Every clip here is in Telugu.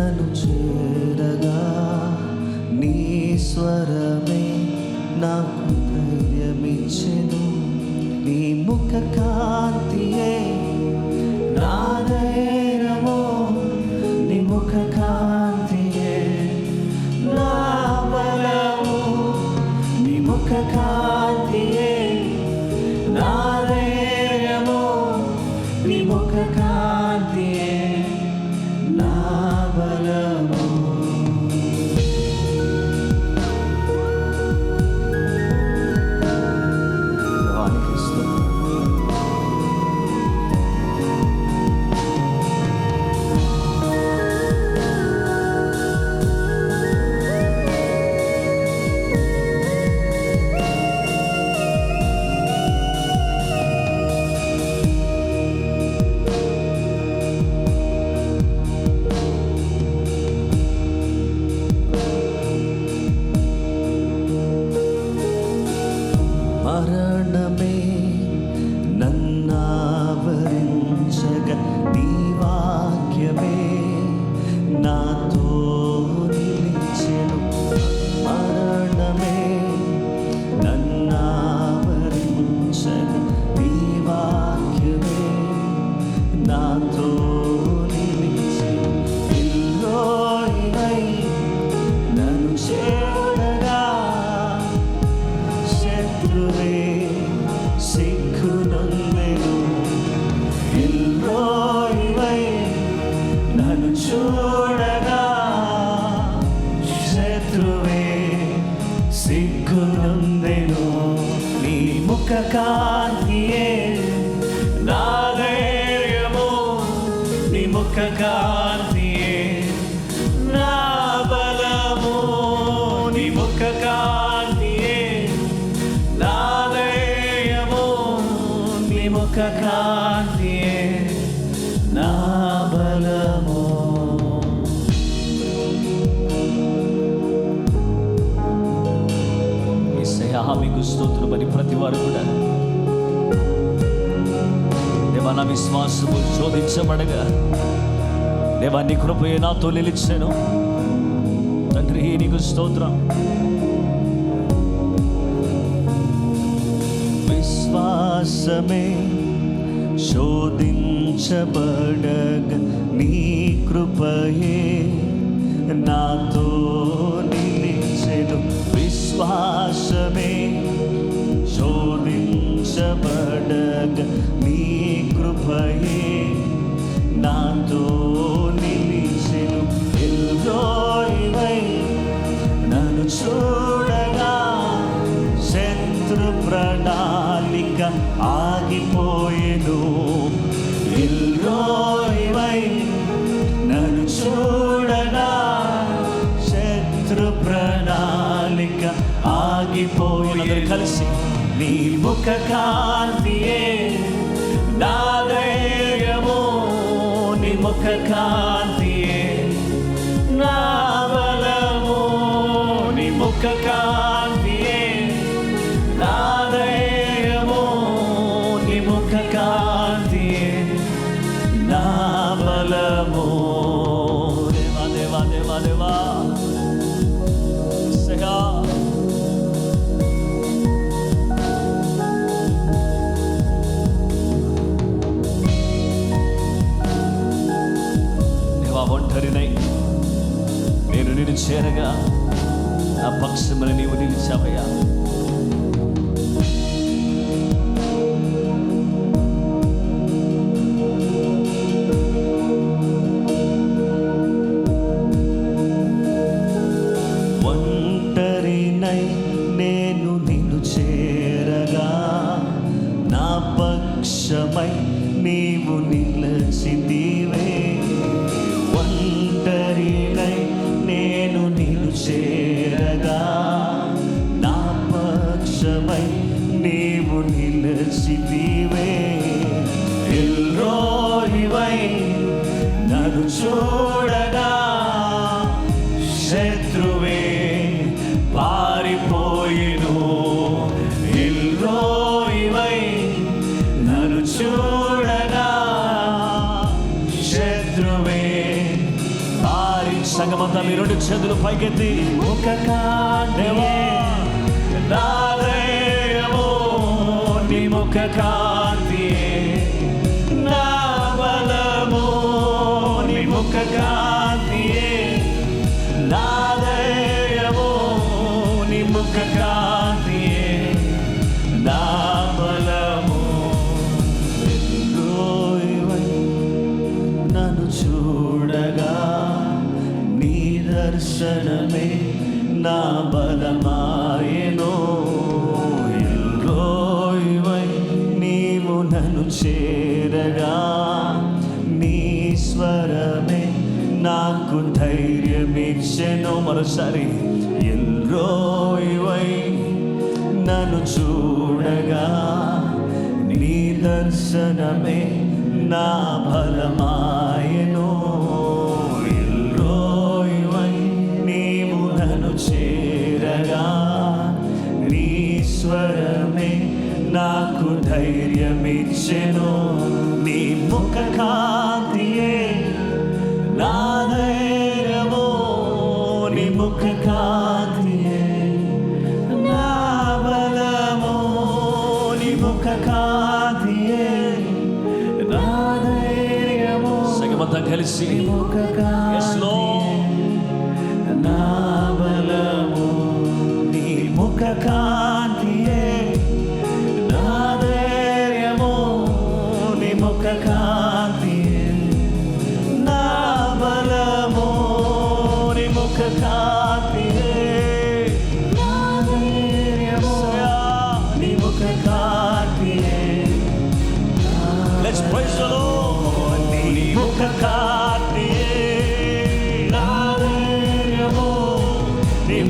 నన్ను చేరగా నీ స్వరమే నాకు ధైర్యమిచ్చెను నీ ముఖ కాంతియే నా నీ ముఖ కాంతియే నా బలము నీ ముఖ కాంతియే నా మరణమే నన్నావరించగ నీ వాక్యమే నాతో నిలిచెను మరణమే నన్నావరించగ నీ సిగ్గునందెను? నీ ముఖ కాంతియే నా ధైర్యము. నీ ముఖ కాంతియే నా బలము. నీ ముఖ కాంతియే నా ధైర్యము. నీ ముఖ కాంతియే నా బలము మీకు స్తోత్రమని ప్రతి వారు కూడా. దేవా నా విశ్వాసము శోధించబడగా. దేవా నీ కృపయే నాతో నిలిచాను. తండ్రి నీకు స్తోత్రం. విశ్వాసమే శోధించబడగ. నీ కృపయే నాతో విశ్వాసమే శోధించబడగ నీ కృపయే. నాతో నిలిచెను ఎల్లోయవై నన్ను చూడగా శత్రు ప్రణాళిక ఆగిపోయేను. ఎల్లోయవై నన్ను చూడగా శత్రు ప్ర ఆగిపోయేను కలిసి నీ ముఖ కాంతియే నా ధైర్యము నీ ముఖ కాంతియే నా బలము నీ ముఖ కాంతియే నా ధైర్యము నీ ముఖ కాంతి నేను చేరగా నా పక్షమున నీవు నిలిచావయ్యా. ఒంటరినై నేను నిన్ను చేరగా నా పక్షమై నీవు నిలచితివే చూడగా శత్రువే పారిపోయిను. ఎల్రోయివై నన్ను చూడగా శత్రువే పారి. సంగమంతా మీ రెండు చేతులు పైకెత్తి. ముఖ కాంతివే నాదయము నీ ముఖ కాంతియే నన్ను చూడగా నీ దర్శనమే నా బలమాయనో. ఎల్రోయివై నీవు నన్ను చేరగా నీ స్వరమే నాకు ధైర్యమిచ్చెను. మరోసారి ఎల్రోయివై నన్ను చూడగా నీ దర్శనమే నా బలమాయను ఎల్రోయివై నీవు చేరగా నీ స్వరమే నాకు ధైర్యమిచ్చెను నీ ముఖకా సగమంతా కలిసి ముఖ నా బలము నీ ముఖ కాంతియే నా ధైర్యము నీ ముఖ కాంతియే నా బలము నీ ముఖ కాంతియే నా ధైర్యము నీ ముఖ కాంతియే Let's praise the Lord. నీ ముఖ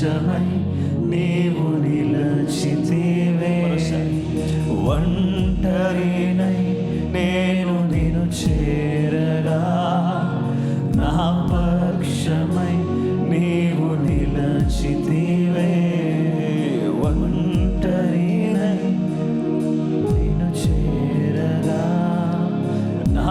పక్షమై నీవు నిలచితివే. ఒంటరినై నేను నిన్ను చేరగా నా పక్షమై నీవు నిలచితివే. ఒంటరినై నిన్ను చేరగా నా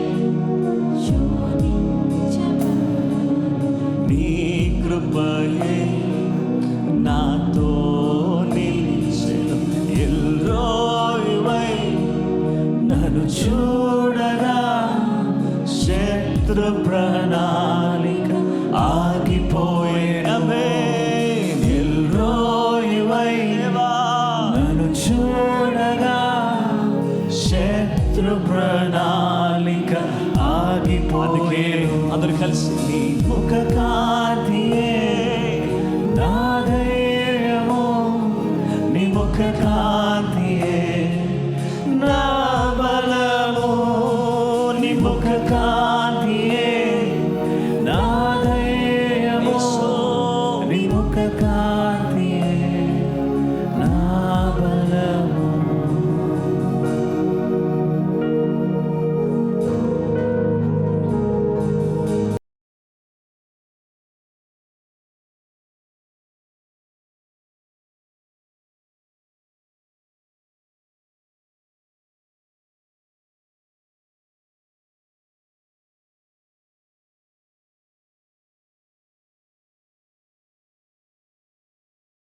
కృపయే నాతో నిలిచెను ఎల్రోయివై నన్ను చూడగా శత్రు ప్రణాళిక ఆగిపోయిన Boca Carne es.